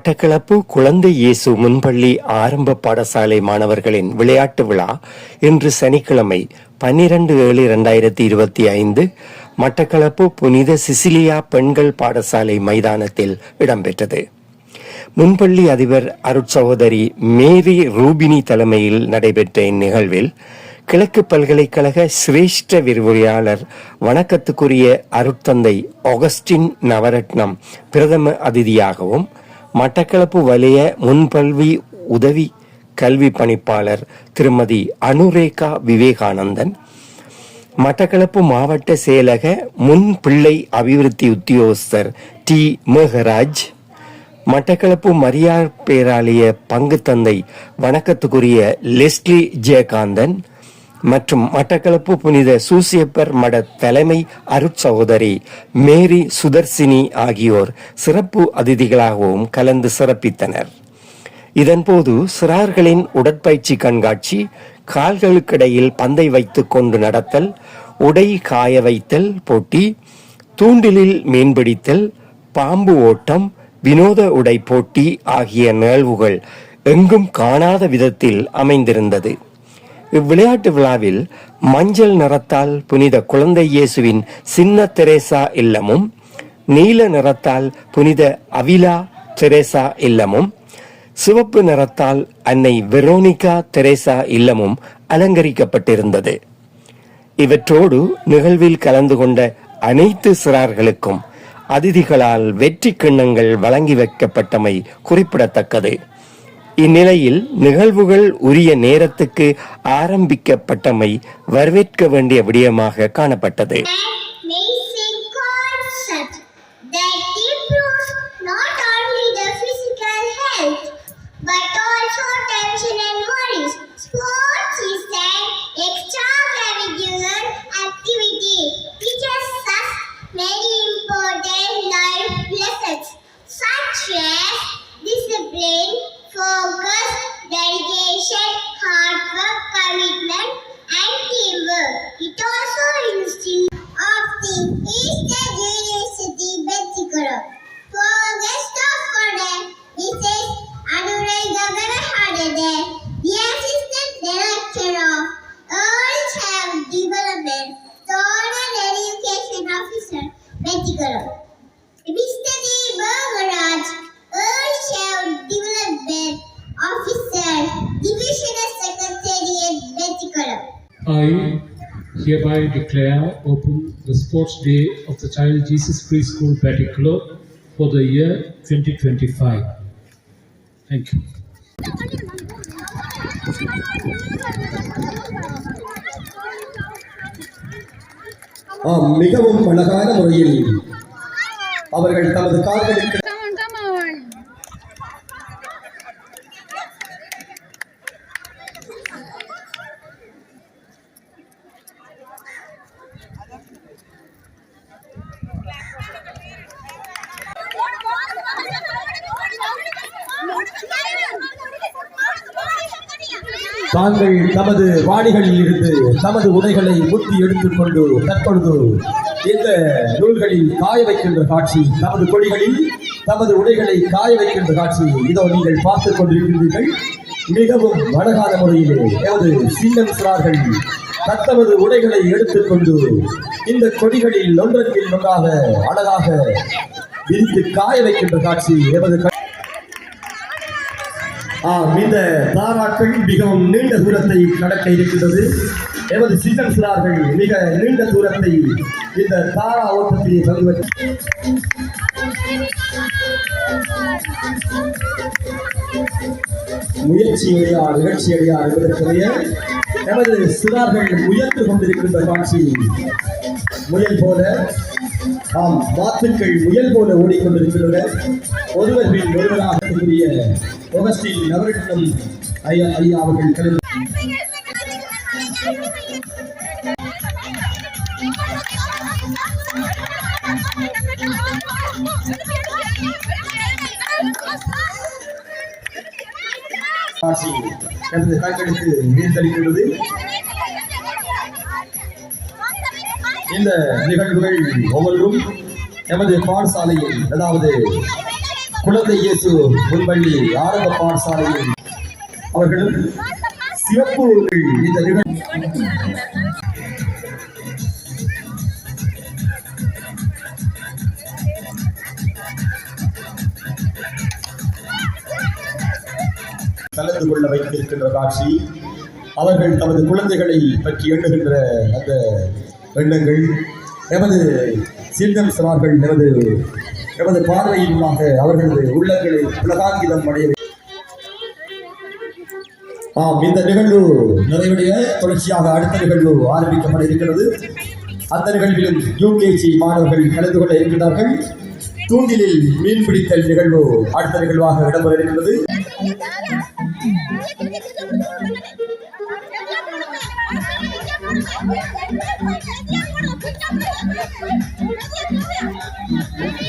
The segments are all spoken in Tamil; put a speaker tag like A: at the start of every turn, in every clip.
A: மட்டக்களப்பு குழந்தை இயேசு முன்பள்ளி ஆரம்ப பாடசாலை மாணவர்களின் விளையாட்டு விழா இன்று சனிக்கிழமை பன்னிரண்டு ஏழு இரண்டாயிரத்தி இருபத்தி ஐந்து மட்டக்களப்பு புனித சிசிலியா பெண்கள் பாடசாலை மைதானத்தில் இடம்பெற்றது. முன்பள்ளி அதிபர் அருட்சகோதரி மேரி ரூபினி தலைமையில் நடைபெற்ற இந்நிகழ்வில் கிழக்கு பல்கலைக்கழக சிரேஷ்ட விரிவுரையாளர் வணக்கத்துக்குரிய அருட்தந்தை ஒகஸ்டின் நவரத்னம் பிரதம அதிதியாகவும் மட்டக்களப்பு வலய முன்பல்வி உதவி கல்வி பணிப்பாளர் திருமதி அனுரேகா விவேகானந்தன். மட்டக்களப்பு மாவட்ட செயலக முன் பிள்ளை அபிவிருத்தி உத்தியோகஸ்தர் டி. மேகராஜ். மட்டக்களப்பு மரியார் பேராலய பங்கு தந்தை வணக்கத்துக்குரிய லெஸ்லி ஜெயகாந்தன். மற்றும் மட்டக்களப்பு புனித சூசியப்பர் மட தலைமை அருட்சகோதரி மேரி சுதர்சினி ஆகியோர் சிறப்பு அதிதிகளாகவும் கலந்து சிறப்பித்தனர். இதன்போது சிறார்களின் உடற்பயிற்சி கண்காட்சி கால்களுக்கிடையில் பந்தை வைத்து கொண்டு நடத்தல் உடை காய வைத்தல் போட்டி தூண்டிலில் மீன்பிடித்தல் பாம்பு ஓட்டம் வினோத உடை போட்டி ஆகிய நிகழ்வுகள் எங்கும் காணாத விதத்தில் அமைந்திருந்தது. இவ்விளையாட்டு விழாவில் மஞ்சள் நிறத்தால் புனித குழந்தை இயேசுவின் சின்ன தெரேசா இல்லமும் நீல நிறத்தால் புனித அவிலா தெரேசா இல்லமும் சிவப்பு நிறத்தால் அன்னை வெரோனிகா தெரேசா இல்லமும் அலங்கரிக்கப்பட்டிருந்தது. இவற்றோடு நிகழ்வில் கலந்து கொண்ட அனைத்து சிறார்களுக்கும் அதிதிகளால் வெற்றி கிண்ணங்கள் வழங்கி வைக்கப்பட்டமை குறிப்பிடத்தக்கது. இந்நிலையில் நிகழ்வுகள் உரிய நேரத்துக்கு ஆரம்பிக்கப்பட்டமை வரவேற்க வேண்டிய விடயமாக காணப்பட்டது
B: but also tension and
C: hereby declare open the Sports Day of the Child Jesus Preschool Particular for the year 2025. Thank you.
D: ஆம் மிகவும் அழகான முறையில் அவர்கள் தமது கால்களுக்கு தாங்கள் தமது வாடிகளில் இருந்து தமது உடைகளை முத்தி எடுத்துக்கொண்டு தற்பொழுது இந்த நூல்களில் காய வைக்கின்ற காட்சி தமது கொடிகளில் தமது உடைகளை காய வைக்கின்ற காட்சி இதோ நீங்கள் பார்த்துக் கொண்டிருக்கின்றீர்கள் மிகவும் அழகான முறையிலே எமது சின்னம் சிறார்கள் தத்தமது உடைகளை எடுத்துக்கொண்டு இந்த கொடிகளில் ஒன்றன் ஒன்றாக அழகாக விரித்து காய வைக்கின்ற காட்சி எமது இந்த தாராக்கள் மிகவும் நீண்ட தூரத்தை கடக்க இருக்கின்றது. எமது சிங்கம் சிறார்கள் மிக நீண்ட தூரத்தை இந்த தாரா ஓட்டத்திலே பங்கு முயற்சியுடையா நிகழ்ச்சியுடையா என்பதற்குரிய எமது சிறார்கள் முயன்று கொண்டிருக்கின்ற காட்சி. முயல் போல ஆம் வாத்துக்கள் முயல் போல ஓடிக்கொண்டிருக்கின்றன ஒருவர் பின் ஒருவராக கூடிய ஒகஸ்டின் நவரட்னம் ஐயா ஐயா அவர்கள் கலந்து காட்சி எனது கண்களுக்கு நீர்த்தளிக்கின்றது இந்த நிகழ்வுகள் ஒவ்வொன்றும் எமது பாடசாலையில் அதாவது குழந்தை இயேசு முன்பள்ளி ஆரம்ப பாடசாலையில் அவர்களும் சிறப்பு இந்த நிகழ்வு கலந்து கொள்ள வைத்திருக்கின்ற காட்சி அவர்கள் தமது குழந்தைகளை பற்றி எண்ணுகின்ற அந்த எண்ணங்கள் எமது சிந்தம் சிறார்கள் எமது எமது பார்வையினூடாக அவர்களது உள்ளங்களை புலகாங்கிதம் அடைய ஆம் இந்த நிகழ்வு நிறைவடைய தொடர்ச்சியாக அடுத்த நிகழ்வு ஆரம்பிக்கப்பட இருக்கிறது. அந்த நிகழ்விலும் யூகேஜி மாணவர்கள் கலந்து கொள்ள இருக்கிறார்கள் தூண்டிலில் மீன் பிடித்தல் நிகழ்வு அடுத்த நிகழ்வாக இடம்பெற இருக்கிறது.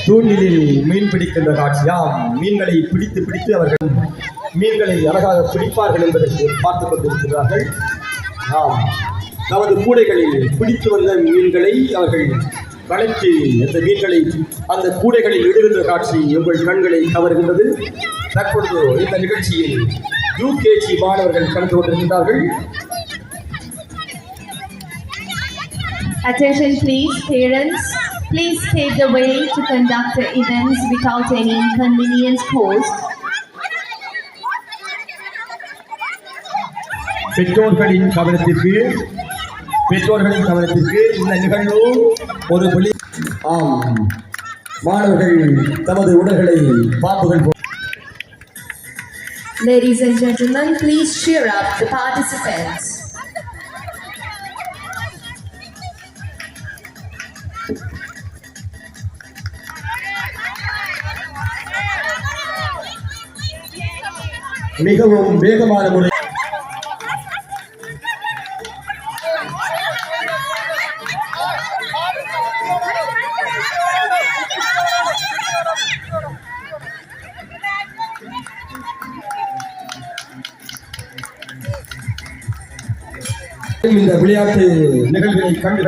D: தூண்டிலில் மீன் பிடிக்கின்ற காட்சியாம். மீன்களை பிடித்து பிடித்து அவர்கள் மீன்களை அழகாக பிடிப்பார்கள் என்பதற்கு பார்த்துக் கொண்டிருக்கிறார்கள். ஆம். நமது கூடைகளில் பிடித்து வந்த மீன்களை அவர்கள் வளைத்து அந்த மீன்களை அந்த கூடைகளில் இடுகின்ற காட்சி உங்கள் கண்களை கவர்கின்றது. தற்பொழுது இந்த நிகழ்ச்சியில் யூகேஜி மாணவர்கள் கலந்து கொண்டிருக்கிறார்கள்.
E: Attention please, parents. Please pave the way to conduct the events without any inconvenience caused.
D: பெற்றோர்களின் கவனத்திற்கு பெற்றோர்களின் கவனத்திற்கு இந்த நிகழ்வு ஒரு வெளி ஆம் மாணவர்கள் தமது உடல்களை பாம்புகள் போ-
E: Ladies and gentlemen, please cheer up the participants.
D: மிகவும் வேகமான முறை. இந்த விளையாட்டு நிகழ்வினை கண்டு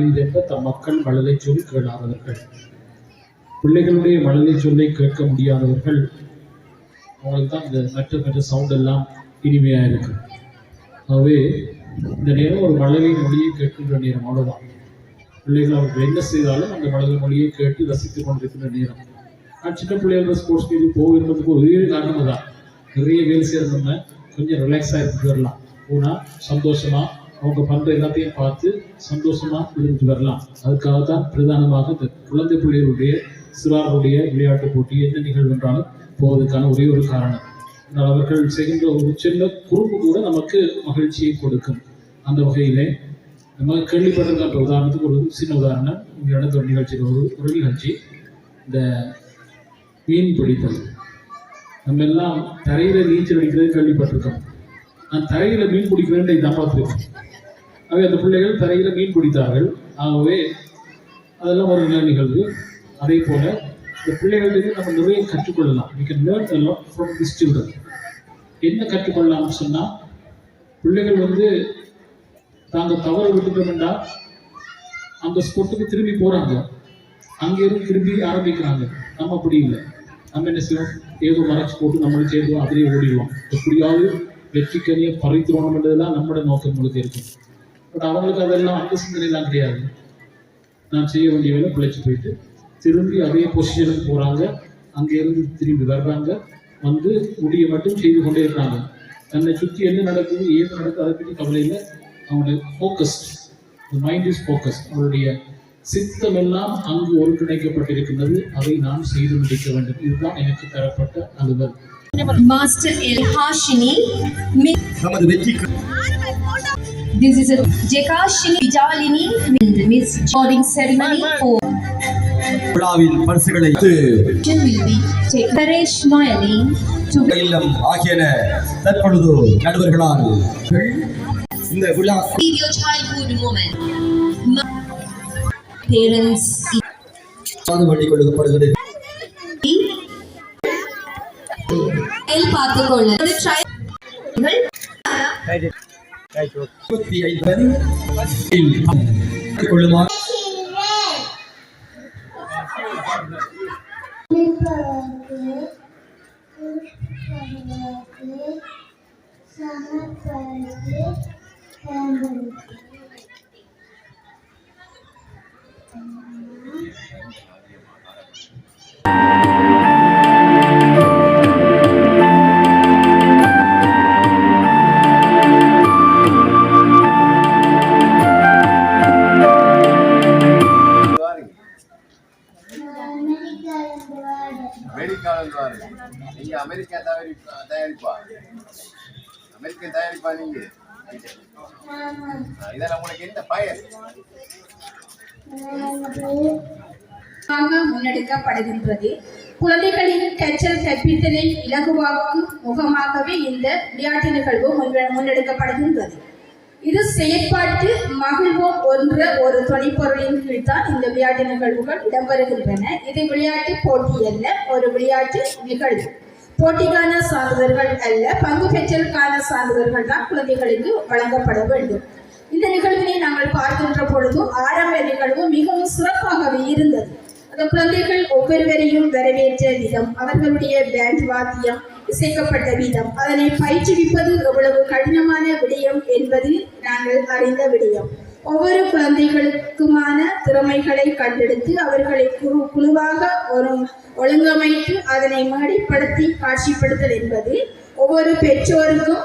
D: களிப்பதற்கு தம்
C: மக்கள் மழலை சொல் கேளாதவர்கள். பிள்ளைகளுடைய மழலை சொல்லை கேட்க முடியாதவர்கள். அவங்களுக்கு தான் இந்த மற்ற மற்ற சவுண்ட் எல்லாம் இனிமையாக இருக்கு. ஆகவே இந்த நேரம் ஒரு மழலை மொழியை கேட்கின்ற நேரம் அவ்வளோதான் பிள்ளைகள் அவர்கள் என்ன செய்தாலும் அந்த மழலை மொழியை கேட்டு ரசித்துக் கொண்டிருக்கின்ற நேரம். நான் சின்ன பிள்ளைகளோட ஸ்போர்ட்ஸ் மீது போகிறதுக்கு ஒரே காரணம் தான் நிறைய வேலை செய்யறதுன்னா கொஞ்சம் ரிலாக்ஸாக இருந்து வரலாம். போனால் சந்தோஷமாக அவங்க பண்ற எல்லாத்தையும் பார்த்து சந்தோஷமா இருந்துட்டு வரலாம். அதுக்காக தான் பிரதானமாக இந்த குழந்தை பிள்ளைகளுடைய சிறார்களுடைய விளையாட்டு போட்டி என்ன நிகழ்வு என்றாலும் போவதற்கான ஒரே ஒரு காரணம். ஆனால் அவர்கள் செய்கின்ற ஒரு சின்ன குறும்பு கூட நமக்கு மகிழ்ச்சியை கொடுக்கும். அந்த வகையிலே நம்ம கேள்விப்பட்டிருக்கின்ற உதாரணத்துக்கு ஒரு சின்ன உதாரணம். இங்கே நடந்த ஒரு நிகழ்ச்சியில் ஒரு ஒரு நிகழ்ச்சி இந்த மீன் பிடித்தல். நம்ம எல்லாம் தரையில் நீச்சல் அடிக்கிறது கேள்விப்பட்டிருக்கோம். நான் தரையில் மீன் பிடிக்கிறேன்னு இதான் பார்த்துருக்கேன். ஆகவே அந்த பிள்ளைகள் தரையில் மீன் பிடித்தார்கள். ஆகவே அதெல்லாம் ஒரு நல்ல நிகழ்வு. அதே போல இந்த பிள்ளைகளிலிருந்து நம்ம நிறைய கற்றுக்கொள்ளலாம். We can learn a from this children என்ன கற்றுக்கொள்ளலாம்னு சொன்னால் பிள்ளைகள் வந்து தாங்கள் தவறு விட்டுட்டோம்னா அந்த ஸ்பொட்டுக்கு திரும்பி போகிறாங்க அங்கேருந்து திரும்பி ஆரம்பிக்கிறாங்க. நம்ம அப்படி இல்லை. நம்ம என்ன செய்வோம்? ஏதோ மறைச்சு போட்டு நம்மளும் சேர்ந்து அதிலே ஓடிடுவோம். எப்படியாவது வெற்றிக்கனியை பறித்துறோம்ன்றதெல்லாம் நம்மளோட நோக்கம் இருக்கும். பட் அவங்களுக்கு அதெல்லாம் அந்த சிந்தனைலாம் கிடையாது. நான் செய்ய வேண்டிய வேலை பிழைச்சி போயிட்டு திரும்பி அதே பொசிஷனுக்கு போகிறாங்க அங்கேருந்து திரும்பி வர்றாங்க. வந்து முடிய மட்டும் செய்து கொண்டே இருக்காங்க. தன்னை சுற்றி என்ன நடக்குது ஏது நடக்குது அதை பற்றி கவலை இல்லை. அவங்களுடைய ஃபோக்கஸ்ட் மைண்ட் இஸ் ஃபோக்கஸ்ட் அவருடைய சித்தம் எல்லாம் அங்கு ஒருங்கிணைக்கப்பட்டிருக்கின்றது. அதை நான் செய்து முடிக்க வேண்டும். இதுதான் எனக்கு தரப்பட்ட அலுவல்.
E: El Hashini. Mi-
D: நமது வெற்றிக்கு
E: This is a Jekashini Vijalini Miss Awarding ceremony for
D: விழாவில் பரிசுகளை
E: Noyali to
D: இல்லம் ஆகியன தற்பொழுது நடுவர்களால் இந்த விழா வழி கொடுக்கப்படுகிறது
E: El பார்த்துக்கொள்ள
D: இருபத்தி ஐந்து கொள்ளுமா
F: அமெரிக்காவில் வாரு நீங்க அமெரிக்கா தயாரிப்பா தயாரிப்பா. அமெரிக்க தயாரிப்பா நீங்க. ஆ, இதெல்லாம் உங்களுக்கு என்ன பயன்?
G: முன்னெடுக்கப்படுகின்றது. குழந்தைகளின் கற்றல் கற்பித்தலை இலகுவாக்கும் முகமாகவே இந்த விளையாட்டு நிகழ்வு முன்னெடுக்கப்படுகின்றது. இது செயற்பாட்டு மகிழ்வோம் என்ற ஒரு துணைப்பொருளின் கீழ் தான் இந்த விளையாட்டு நிகழ்வுகள் இடம்பெறுகின்றன. இது விளையாட்டு போட்டி அல்ல ஒரு விளையாட்டு நிகழ்வு. போட்டிக்கான சான்றிதழ்கள் அல்ல பங்கு பெற்றலுக்கான சான்றிதழ்கள் தான் குழந்தைகளுக்கு வழங்கப்பட வேண்டும். இந்த நிகழ்வினை நாங்கள் பார்க்கின்ற பொழுதும் ஆரம்ப நிகழ்வு மிகவும் சிறப்பாகவே இருந்தது. அந்த குழந்தைகள் ஒவ்வொருவரையும் வரவேற்ற விதம் அவர்களுடைய பேண்ட் வாத்தியம் செய்யப்பட்ட விதம். அதனை பயிற்றுவிப்பது எவ்வளவு கடினமான விடயம் என்பது நாங்கள் அறிந்த விடயம். ஒவ்வொரு குழந்தைகளுக்குமான திறமைகளை கண்டெடுத்து அவர்களை குழு குழுவாக ஒரு ஒழுங்கமைத்து அதனை மேடைப்படுத்தி காட்சிப்படுத்தல் என்பது ஒவ்வொரு பெற்றோருக்கும்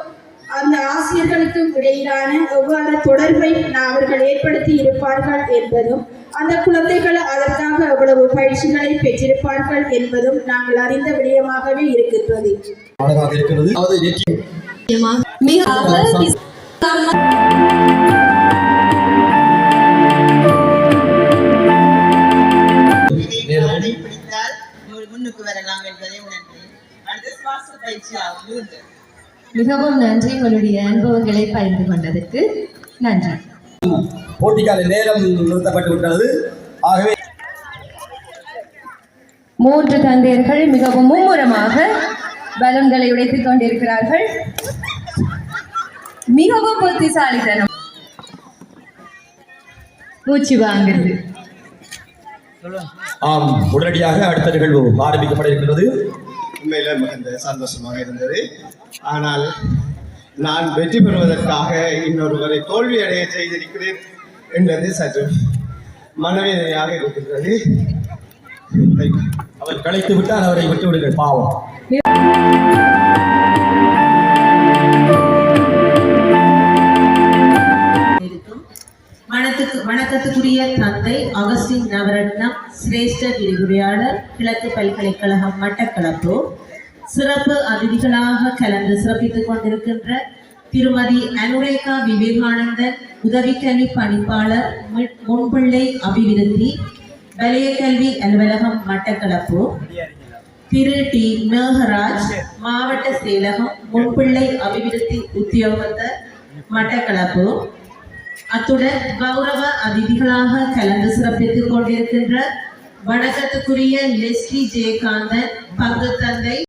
G: அந்த ஆசிரியர்களுக்கும் இடையிலான எவ்வாறு தொடர்பை அவர்கள் ஏற்படுத்தி இருப்பார்கள் என்பதும் அந்த குழந்தைகள் அதற்காக எவ்வளவு பயிற்சிகளை பெற்றிருப்பார்கள் என்பதும் நாங்கள் அறிந்த விடயமாகவே இருக்கின்றது.
H: முன்னுக்கு வரலாம் என்பதை உணர்ந்தேன் அடுத்து சுவாச உண்டு
E: மிகவும் நன்றி உங்களுடைய அனுபவங்களை பகிர்ந்து கொண்டதற்கு நன்றி.
D: போட்டிக்கால நேரம் நிறுத்தப்பட்டு விட்டது. ஆகவே
E: மூன்று தந்தையர்கள் மிகவும் மும்முரமாக பலூன்களை உடைத்துக் கொண்டிருக்கிறார்கள். மிகவும் புத்திசாலித்தனம். மூச்சு வாங்குது
D: ஆம் உடனடியாக அடுத்த நிகழ்வு ஆரம்பிக்கப்பட இருக்கின்றது.
I: உண்மையில மிகுந்த சந்தோஷமாக இருந்தது. ஆனால் நான் வெற்றி பெறுவதற்காக இன்னொருவரை தோல்வி அடைய செய்திருக்கிறேன் என்பது சற்று மனவேதனையாக இருக்கின்றது.
D: அவர் கலைத்து விட்டால் அவரை விட்டுவிடுங்கள் பாவம்.
J: வணக்கத்துக்குரிய தந்தை அகஸ்டின் நவரத்னம் சிரேஷ்ட விரிவுரையாளர் கிழக்கு பல்கலைக்கழகம் மட்டக்களப்பு. சிறப்பு அதிதிகளாக கலந்து சிறப்பித்துக் கொண்டிருக்கின்ற திருமதி அனுரேகா விவேகானந்தன் உதவி கல்வி பணிப்பாளர் முன்பிள்ளை அபிவிருத்தி வலய கல்வி அலுவலகம் மட்டக்களப்பு. திரு. டி. மேகராஜ் மாவட்ட செயலகம் முன்பிள்ளை அபிவிருத்தி உத்தியோகத்தர் மட்டக்களப்பு. அத்துடன் கௌரவ அதிதிகளாக கலந்து சிறப்பித்துக் கொண்டிருக்கின்ற வணக்கத்துக்குரிய லெஸ்லி ஜெயகாந்தன் பங்கு தந்தை